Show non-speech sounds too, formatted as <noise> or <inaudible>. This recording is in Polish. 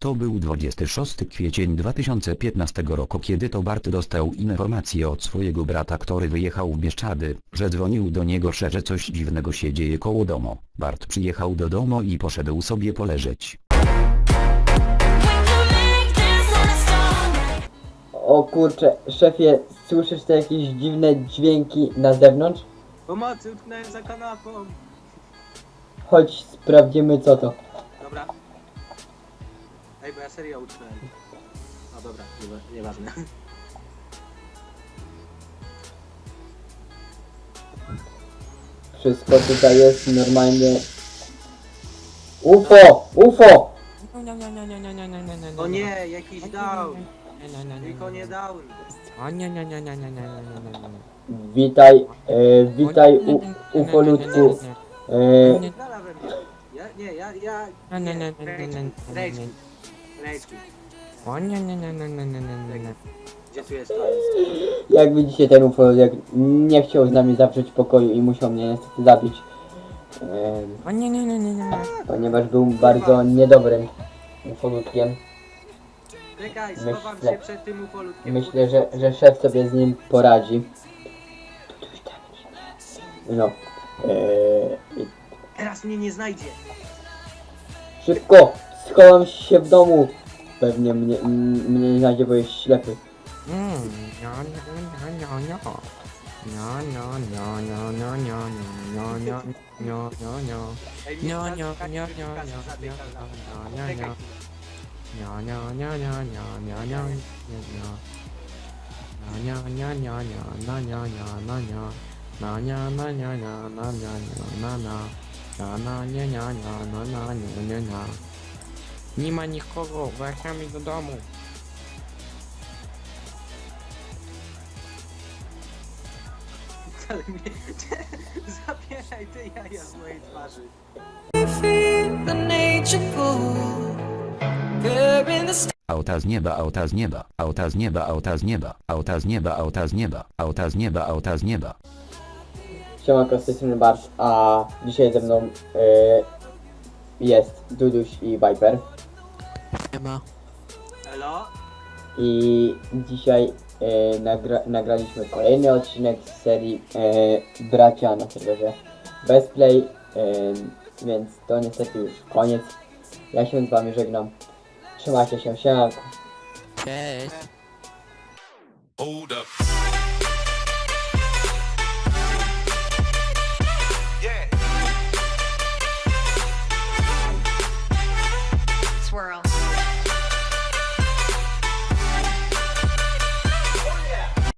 To był 26 kwiecień 2015 roku kiedy to Bart dostał informację od swojego brata który wyjechał w Bieszczady, że dzwonił do niego że coś dziwnego się dzieje koło domu. Bart przyjechał do domu i poszedł sobie poleżeć. O kurczę, szefie, słyszysz te jakieś dziwne dźwięki na zewnątrz? Pomocy, utknąłem za kanapą. Chodź, sprawdzimy co to. Dobra. Ej, bo ja serio utknąłem. A dobra, nie, nieważne. Wszystko tutaj jest normalnie... UFO! UFO! O nie, jakiś down. Tylko nie down. Witaj, e, witaj u, ufolutku. E, nie, ja, ja... Nie, rage, rage, rage. Gdzie tu jest to jest? jak widzicie ten ufo jak nie chciał z nami zawrzeć pokoju i musiał mnie niestety zabić. E, ponieważ był bardzo niedobrym ufolutkiem. Czekaj, Myślę- schowam się przed tym ufolutkiem. Myślę, że, że szef sobie z nim poradzi. No. E, i Teraz mnie nie znajdzie. Szybko! Schowam się w domu! Pewnie mnie, mnie nie znajdzie, bo jest ślepy. No, no, no, no, no, no, no, no, no. No, no, no, no, no, no, no, no, no. No, no, no, no, no, no, no, no, no, no. No, no, no, no, no, no, no, no, no, no. No, no, nie, no, no, no, no, no, no, no. Nie ma nikogo, wracamy do domu. Ale mnie... <laughs> Zabieraj te jaja z mojej twarzy. Auta z nieba, auta z nieba, auta z nieba, auta z nieba, auta z nieba, auta z nieba, auta z nieba, auta z nieba. Siemanko, z tej strony Bart, a dzisiaj ze mną e, jest Duduś i Viper. Nie ma. Elo? I dzisiaj e, nagra nagraliśmy kolejny odcinek z serii e, Bracia na serwerze Bestplay, e, więc to niestety już koniec. Ja się z wami żegnam. Trzymajcie się, siemanko. Cześć.